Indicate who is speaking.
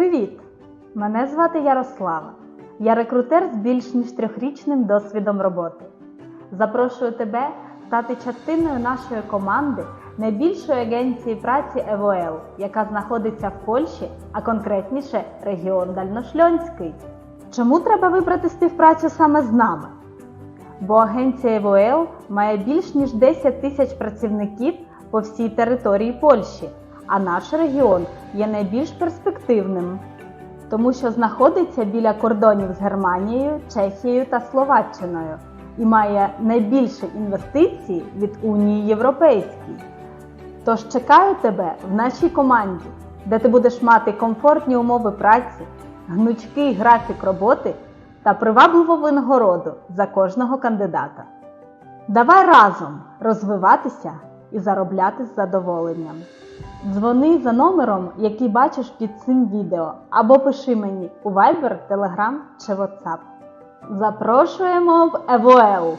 Speaker 1: Привіт! Мене звати Ярослава. Я рекрутер з більш ніж трьохрічним досвідом роботи. Запрошую тебе стати частиною нашої команди найбільшої агенції праці ЕВОЛ, яка знаходиться в Польщі, а конкретніше регіон Дальношльонський. Чому треба вибрати співпрацю саме з нами? Бо агенція ЕВОЛ має більш ніж 10 тисяч працівників по всій території Польщі, а наш регіон є найбільш перспективним, тому що знаходиться біля кордонів з Германією, Чехією та Словаччиною і має найбільше інвестицій від Унії Європейській. Тож чекаю тебе в нашій команді, де ти будеш мати комфортні умови праці, гнучкий графік роботи та привабливу винагороду за кожного кандидата. Давай разом розвиватися і заробляти з задоволенням. Дзвони за номером, який бачиш під цим відео, або пиши мені у Viber, Telegram чи WhatsApp. Запрошуємо в ЕВОЛ!